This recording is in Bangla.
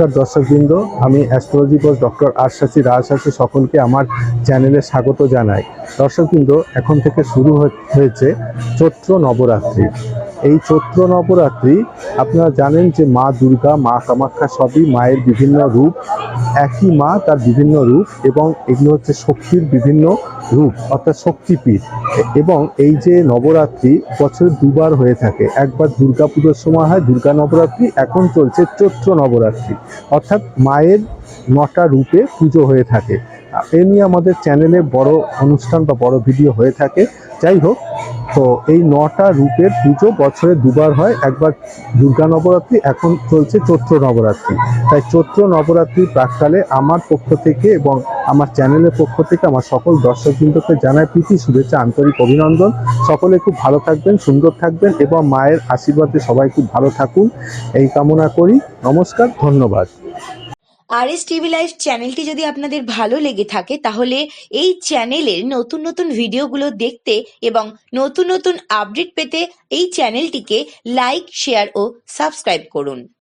নমস্কার দর্শকবৃন্দ, আমি অ্যাস্ট্রোলজি কোচ ডক্টর আশ্বাসী রাজশাসী সকলকে আমার চ্যানেলে স্বাগত জানাই। দর্শকবৃন্দ, এখন থেকে শুরু হয়েছে চৈত্র নবরাত্রি এই চৈত্র নবরাত্রি আপনারা জানেন যে মা দুর্গা, মা কামাখ্যা সবই মায়ের বিভিন্ন রূপ। একই মা তার বিভিন্ন রূপ এবং এগুলো হচ্ছে শক্তির বিভিন্ন রূপ, অর্থাৎ শক্তিপীঠ। এবং এই যে নবরাত্রি বছরে দুবার হয়ে থাকে, একবার দুর্গা পুজোর সময় হয়, দুর্গা নবরাত্রি, এখন চলছে চৈত্র নবরাত্রি। অর্থাৎ মায়ের নটা রূপে পুজো হয়ে থাকে। এ নিয়ে আমাদের চ্যানেলে বড় অনুষ্ঠান বা বড় ভিডিও হয়ে থাকে। যাই হোক তো এই নটা রূপের পুজো বছরে দুবার হয়। একবার দুর্গা নবরাত্রি, এখন চলছে চৈত্র নবরাত্রি। তাই চৈত্র নবরাত্রি প্রাককালে আমার পক্ষ থেকে এবং আমার চ্যানেলের পক্ষ থেকে আমার সকল দর্শকবৃন্দকে জানায় প্রীতি, শুভেচ্ছা, আন্তরিক অভিনন্দন। সকলে খুব ভালো থাকবেন, সুন্দর থাকবেন এবং মায়ের আশীর্বাদে সবাই খুব ভালো থাকুন। এই কামনা করি। নমস্কার, ধন্যবাদ। আর এস টিভি লাইভ চ্যানেলটি যদি আপনাদের ভালো লেগে থাকে, তাহলে এই চ্যানেলের নতুন নতুন ভিডিওগুলো দেখতে এবং নতুন নতুন আপডেট পেতে এই চ্যানেলটিকে লাইক শেয়ার ও সাবস্ক্রাইব করুন।